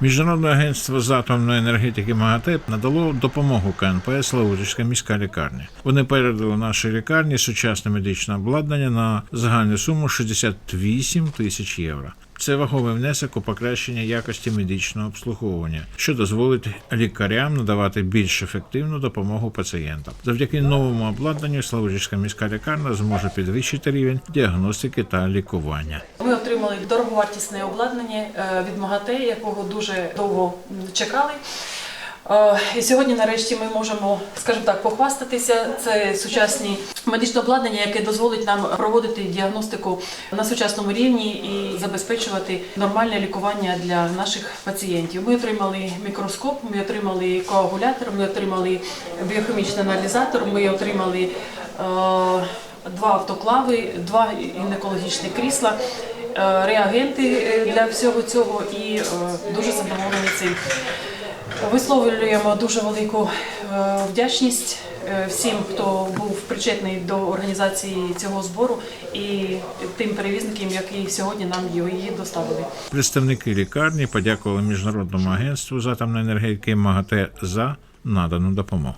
Міжнародне агентство з атомної енергетики МАГАТЕ надало допомогу КНП Славутська міська лікарня. Вони передали нашій лікарні сучасне медичне обладнання на загальну суму 68 тисяч євро. Це ваговий внесок у покращення якості медичного обслуговування, що дозволить лікарям надавати більш ефективну допомогу пацієнтам. Завдяки новому обладнанню Славутська міська лікарня зможе підвищити рівень діагностики та лікування. Отримали дороговартісне обладнання е, від МАГАТЕ, якого дуже довго чекали. Е, І сьогодні, нарешті, ми можемо, скажімо так, похвастатися. Це сучасні медичне обладнання, яке дозволить нам проводити діагностику на сучасному рівні і забезпечувати нормальне лікування для наших пацієнтів. Ми отримали мікроскоп, ми отримали коагулятор, ми отримали біохімічний аналізатор, ми отримали е, два автоклави, два гінекологічні крісла, реагенти е, для всього цього і е, дуже задоволені цим. Висловлюємо дуже велику е, вдячність е, всім, хто був причетний до організації цього збору і тим перевізникам, які сьогодні нам її доставили. Представники лікарні подякували міжнародному агентству з атомної енергетики МАГАТЕ за надану допомогу.